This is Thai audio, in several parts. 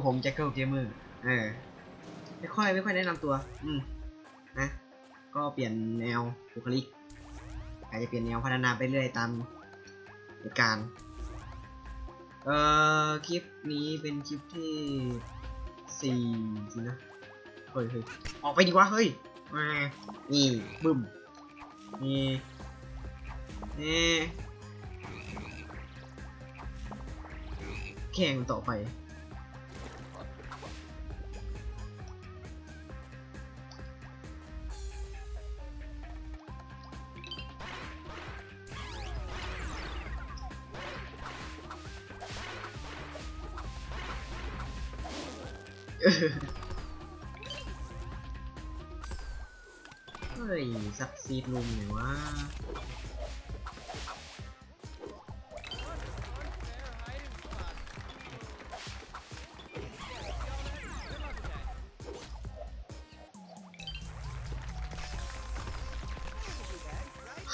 กับผมแจ็คเกิลเกมเมอร์เออไม่ค่อยไม่ค่อยแนะนำตัว อืมนะก็เปลี่ยนแนวบุคลิกอาจจะเปลี่ยนแนวพัฒนาไปเรื่อยตามเหตุการณ์เอ่อคลิปนี้เป็นคลิปที่สี่สินะเฮ้ยเฮ้ยออกไปดีกว่าเฮ้ยมานี่บึ้มนี่นี่แข่งต่อไป เฮ้ยสักซีดลุมหน่อยวะ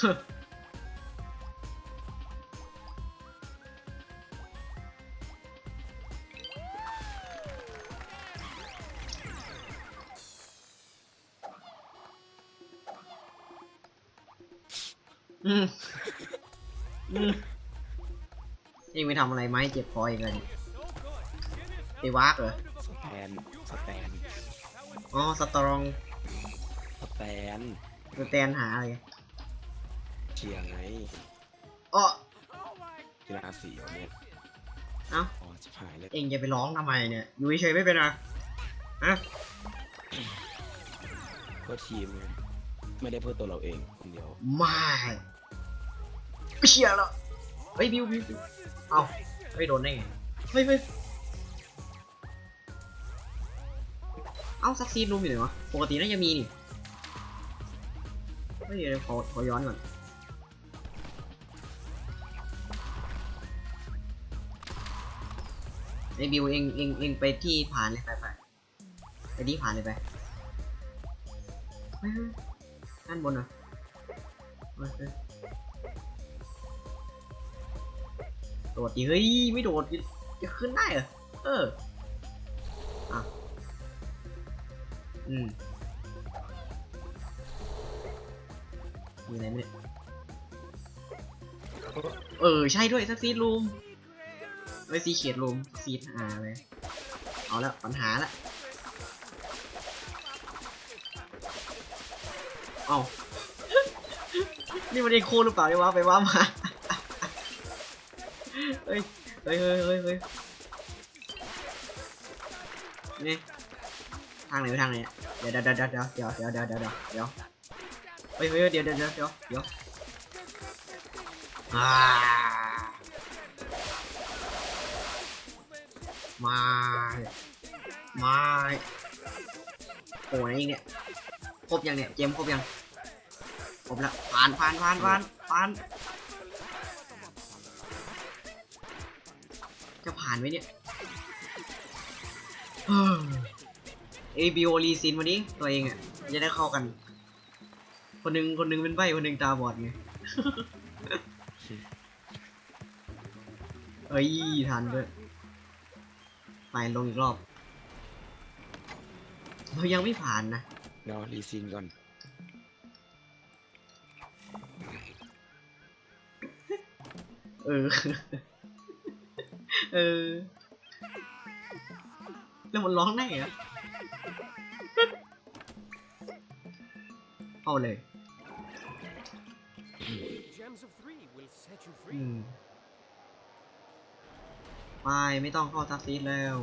อื เองไปทำอะไรไหมเจ็บคออีกเลยไปวากเหรอสแตนสแตนอ๋อสตรองสแตนสแตนหาอะไรเชียร์ไงอ๋อกีฬาสีวันเนี้ยเอ้าอ๋อจะหายเลยเองจะไปร้องทำไมเนี่ยอยู่เฉยๆไม่เป็นไรฮะเพื่อทีมไงไม่ได้เพื่อตัวเราเองคนเดียวไม่เชียร์แล้ว เฮ้ยบิวบิวบิวเอาไม่โดนได้ไงเฮ้ยเฮ้ยเอ้าซักซีนรูมอยู่ไหนวะปกติน่าจะมีนี่เฮ้ยเดี๋ยวขอขอย้อนก่อนไอ้บิวเองเองเองไปที่ผ่านเลยไปไปไปที่ผ่านเลยไปเฮ้ยเฮ้ยด้านบนเหรอเโดดดิเฮ้ยไม่โดดดิจะขึ้นได้เหรอเอออะอืมมีอะไรไหมเนี่ยเออใช่ด้วยซักซีดรูมเอ้ยซีเขียดรูมซีดหาเลยเอาละปัญหาละเอานี่มันเองโคหรือเปล่าเนี่ยวะไปว่ามา ฮ้ยเฮ้ยเฮ้ยเฮ้ยเฮ้ยนี่ทางไหนไปทางไหนเนี่ยเดี๋ยวเดี๋ยวเดี๋ยวเดี๋ยวเดี๋ยวเดี๋ยวเดี๋ยวเดี๋ยวเดี๋ยวเฮ้ยเฮ้ยเดี๋ยวเดี๋ยวเดี๋ยวเดี๋ยวเดี๋ยวมามาโอ้ยอีกเนี่ยครบยังเนี่ยเจมครบยังครบแล้วผ่านผ่านผ่านผ่านผ่าน ผ่านไหมเนี่ยเอบิโอรีซินวันนี้ตัวเองอะจะได้เข้ากัน คนหนึงคนหนึงเป็นใบคนหนึงตาบอดไงเอ้ยทันด้วยไปลงอีกรอบเรายังไม่ผ่านนะเนาะรีซินก่อนเออ เออ แล้วมันร้องได้เหรอเอาเลยอื free. มไปไม่ต้องเข้าซักซีดแล้ว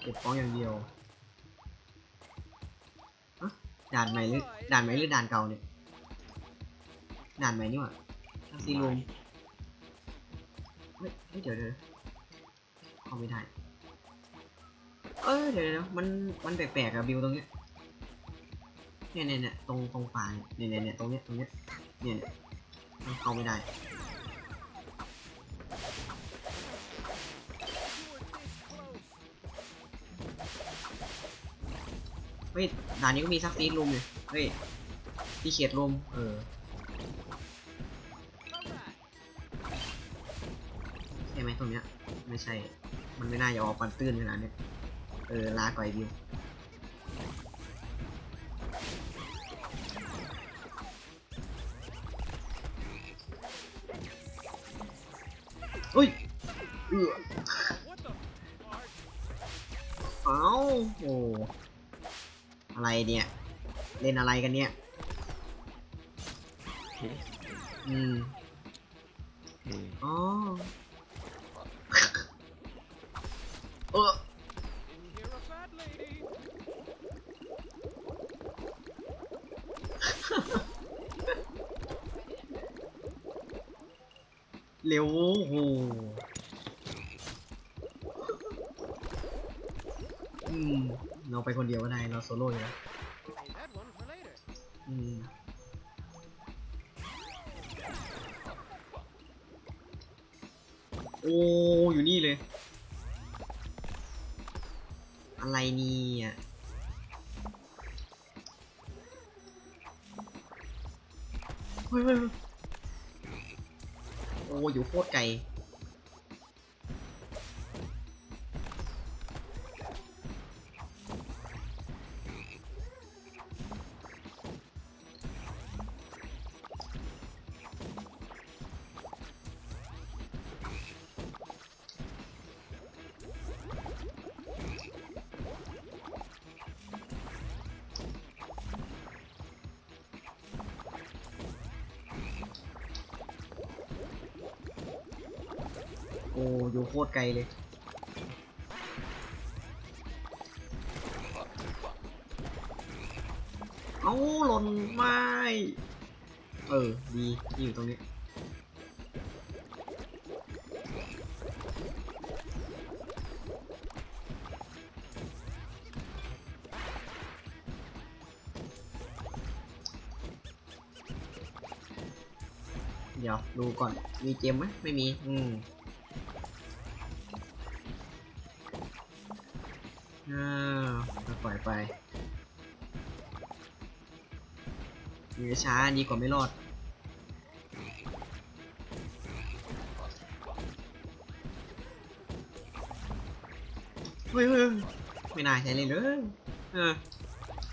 เก็บของอย่างเดียวด่านใหม่หรือด่านใหม่หรือด่านเก่าเนี่ยด่านใหม่นี่หว่าซักซีดรูมเฮ้ยเฮ้ยเดี๋ยวเดี๋ยว เข้าไม่ได้ เออเดี๋ยวเดี๋ยวมันมันแปลกๆอะบิวตรงเนี้ยเนี่ยเนี่ยเนี่ยตรงตรงป่าเนี่ยเนี่ยเนี่ยตรงเนี้ยตรงเนี้ยเนี่ยเนี่ยมันเข้าไม่ได้เฮ้ยด่านนี้ก็มีซักซีดรูมเลยเฮ้ยที่เขียดรูมเออใช่ไหมตรงเนี้ยไม่ใช่ มันไม่น่าจะออกปันตื้นขนาดเนี้ยเออลาก่อยบิวอุ้ยเอือ What the? Are เอ้าโอ้อะไรเนี่ย เล่นอะไรกันเนี่ยอืมอืมอ๋ เออเร็วโหอืม เราไปคนเดียวก็ได้ เราโซโล่อยู่แล้วอืมโอ้ อยู่นี่เลย อะไรเนี่ยเฮ้ยเฮ้ยเฮ้ยอยู่โคตรไกล อ้อยู่โคตรไกลเลย เอาหล่นไม่ เออ ดีที่อยู่ตรงนี้ เดี๋ยว ดูก่อน มีเจมไหมไม่มี อืม อ่าปล่อยไปมีช้าดีกว่าไม่รอดเฮ้ยเฮ้ไม่น่าใช้เลยเลยเออ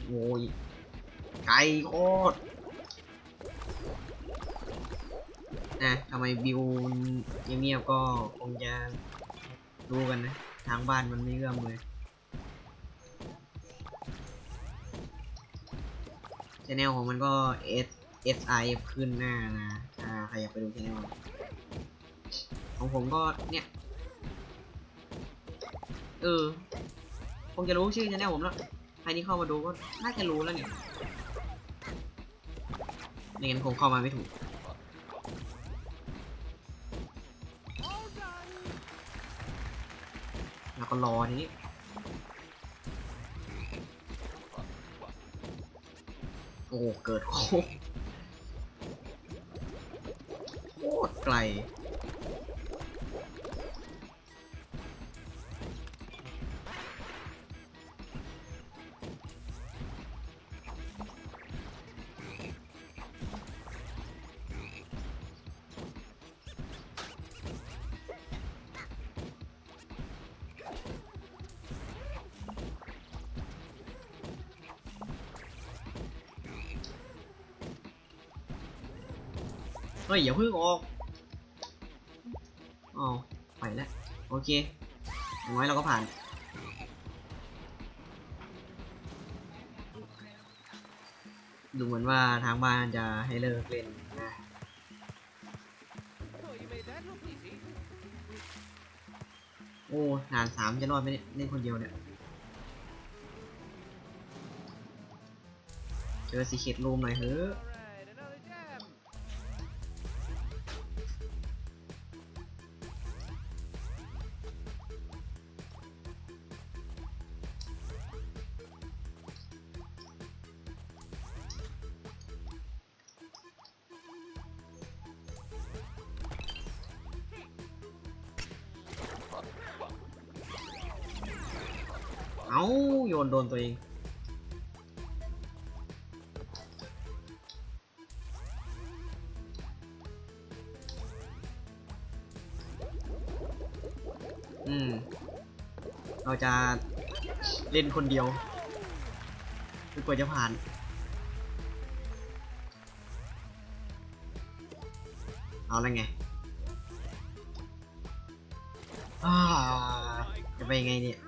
โอ้ยไกลโคตรนะทำไมบิวเงียบๆก็คงจะรู้กันนะ ทางบ้านมันไม่เอื้อมเลย ชแนลของมันก็ S S I F ขึ้นหน้านะอ่าใครอยากไปดูชแนลของผมก็เนี่ยเออคงจะรู้ชื่อชแนลผมแล้วใครที่เข้ามาดูก็น่าจะรู้แล้วเนี่ยไม่งั้นคงเข้ามาไม่ถูกแล้วก็รอทีนี้ อ้เกิดโคตรโคตรไกล เฮ้ยอย่าเพิ่งออกอ๋อไปแล้วโอเคอย่างน้อยเราก็ผ่าน ดูเหมือนว่าทางบ้านจะให้เลิกเล่นนะโอ้ด่านสามจะรอดไหมเนี่ยเล่นคนเดียวเนี่ยเจอสีเข็ดรูมหน่อยเฮ้อ เอาโยนโดนตัวเอง อืม เราจะเล่นคนเดียวจนกว่าจะผ่านเอาแล้วไงอ่าจะไปไงเนี่ย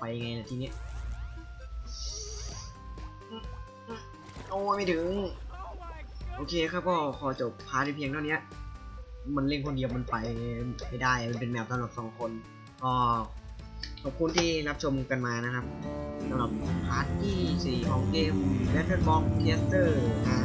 ไปยังไงล่ะทีนี้โอ้ยไม่ถึง โอเคครับก็ขอจบพาร์ทเพียงเท่านี้ มันเล่นคนเดียวมันไปไม่ได้ มันเป็นแมปสำหรับสองคนก็ขอบคุณที่รับชมกันมานะครับสำหรับพาร์ทที่ 4 ของเกม Battle Box Caster อ่